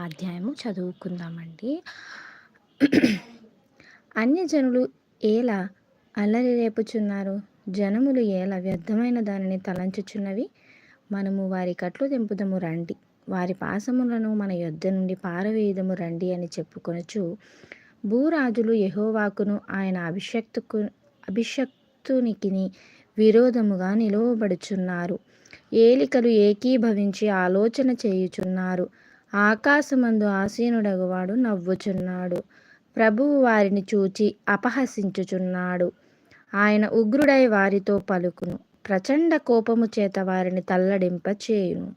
అధ్యాయము చదువుకుందామండి. అన్యజనులు ఎలా అల్లరి రేపుచున్నారు? జనములు ఎలా వ్యర్థమైన దానిని తలంచుచున్నవి? మనము వారి కట్లు తెంపుదము రండి. వారి పాసములను మన యొద్ద నుండి పారవేయదము రండి అని చెప్పుకొనొచ్చు భూరాజులు యహోవాకును ఆయన అభిషక్తుకు అభిషక్తునికిని విరోధముగా నిలువబడుచున్నారు. ఏలికలు ఏకీభవించి ఆలోచన చేయుచున్నారు. ఆకాశమందు ఆసీనుడగువాడు నవ్వుచున్నాడు. ప్రభువు వారిని చూచి అపహసించుచున్నాడు. ఆయన ఉగ్రుడై వారితో పలుకును. ప్రచండ కోపము చేత వారిని తల్లడింప చేయును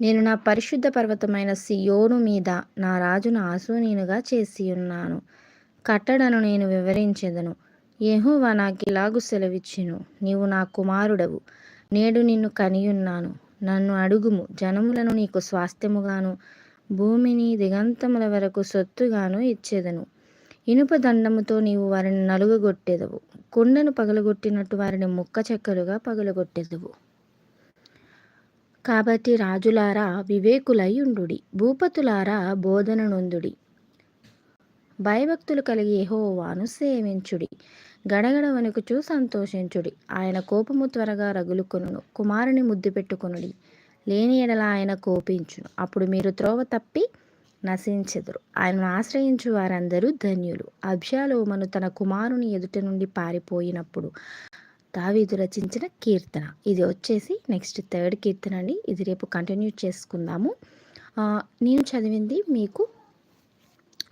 నేను నా పరిశుద్ధ పర్వతమైన సియోను మీద నా రాజును ఆసూనీనుగా చేసి ఉన్నాను కట్టడను నేను వివరించెదను. యహోవా నాకు ఇలాగు సెలవిచ్చును. నీవు నా కుమారుడవు. నేడు నిన్ను కనియున్నాను. నన్ను అడుగుము. జనములను నీకు స్వాస్థ్యముగాను భూమిని దిగంతముల వరకు సొత్తుగాను ఇచ్చేదను. ఇనుప దండముతో నీవు వారిని నలుగగొట్టెదవు. కొండను పగలగొట్టినట్టు వారిని ముక్క చెక్కలుగా పగలగొట్టెదవు. కాబట్టి రాజులారా వివేకులై ఉండుడి భూపతులారా బోధన నొందుడి భయభక్తులు కలిగి యెహోవాను సేవించుడి. గడగడ వణుకుచూ సంతోషించుడి. ఆయన కోపము త్వరగా రగులుకొను కుమారుని ముద్దు పెట్టుకొనుడి. లేని ఎడల ఆయన కోపించును. అప్పుడు మీరు త్రోవ తప్పి నశించెదరు. ఆయనను ఆశ్రయించు వారందరూ ధన్యులు. అబ్షాలోమను తన కుమారుని ఎదుట నుండి పారిపోయినప్పుడు దావీదు రచించిన కీర్తన. ఇది వచ్చేసి నెక్స్ట్ థర్డ్ కీర్తన అండి. ఇది రేపు కంటిన్యూ చేసుకుందాము. నేను చదివింది మీకు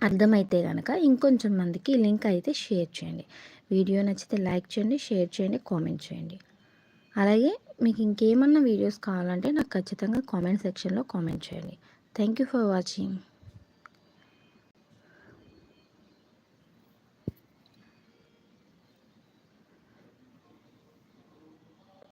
అర్థమైతే కనుక ఇంకొంచెం మందికి లింక్ అయితే షేర్ చేయండి. వీడియో నచ్చితే లైక్ చేయండి షేర్ చేయండి కామెంట్ చేయండి. అలాగే మీకు ఇంకేమన్నా వీడియోస్ కావాలంటే నాకు ఖచ్చితంగా కామెంట్ సెక్షన్లో కామెంట్ చేయండి. Thank you for watching.